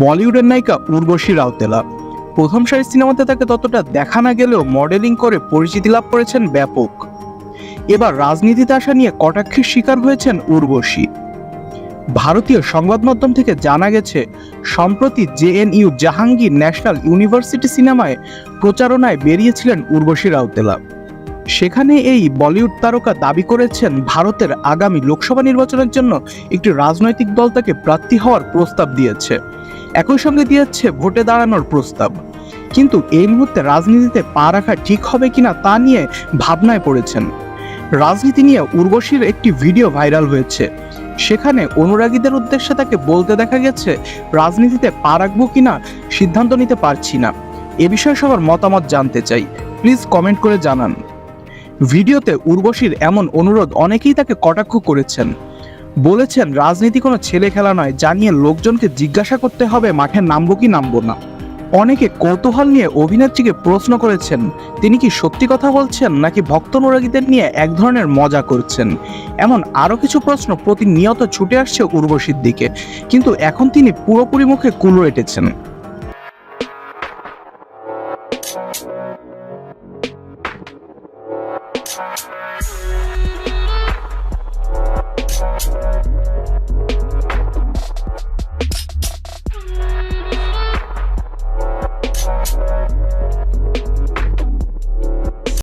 বলিউডের নায়িকা উর্বশী রাউতেলা। প্রথম সারির সিনেমাতে তাকে ততটা দেখা না গেলেও মডেলিং করে পরিচিতি লাভ করেছেন ব্যাপক। এবার রাজনীতিতে আসা নিয়ে কটাক্ষের শিকার হয়েছেন উর্বশী। ভারতীয় সংবাদ মাধ্যম থেকে জানা গেছে, সম্প্রতি জেএনইউ জাহাঙ্গীর ন্যাশনাল ইউনিভার্সিটি সিনেমায় প্রচারণায় বেরিয়েছিলেন উর্বশী রাউতেলা। সেখানে এই বলিউড তারকা দাবি করেছেন ভারতের আগামী লোকসভা নির্বাচনের জন্য একটি রাজনৈতিক দল তাকে প্রার্থী হওয়ার প্রস্তাব দিয়েছে। একই সঙ্গে দিয়েছে ভোটে দাঁড়ানোর প্রস্তাব। কিন্তু এই মুহূর্তে রাজনীতিতে পা রাখা ঠিক হবে কিনা তা নিয়ে ভাবনায় পড়েছেন। রাজনীতি নিয়ে উর্বশীর একটি ভিডিও ভাইরাল হয়েছে। সেখানে অনুরাগীদের উদ্দেশ্যে তাকে বলতে দেখা গেছে, রাজনীতিতে পা রাখব কিনা সিদ্ধান্ত নিতে পারছি না। এ বিষয়ে সবার মতামত জানতে চাই। প্লিজ কমেন্ট করে জানান। ভিডিওতে উর্বশীর এমন অনুরোধ অনেকেই তাকে কটাক্ষ করেছেন। বলেছেন, রাজনীতি কোনো ছেলে খেলা নয় জানিয়ে লোকজনকে জিজ্ঞাসা করতে হবে, মাঠে নামবো কি নামবো না। অনেকে কৌতূহল নিয়ে অভিনেত্রীকে প্রশ্ন করেছেন, তিনি কি সত্যি কথা বলছেন, নাকি ভক্ত অনুরাগীদের নিয়ে এক ধরনের মজা করছেন? এমন আরও কিছু প্রশ্ন প্রতিনিয়ত ছুটে আসছে উর্বশীর দিকে, কিন্তু এখন তিনি পুরোপুরি মুখে কুলো এঁটেছেন। Thank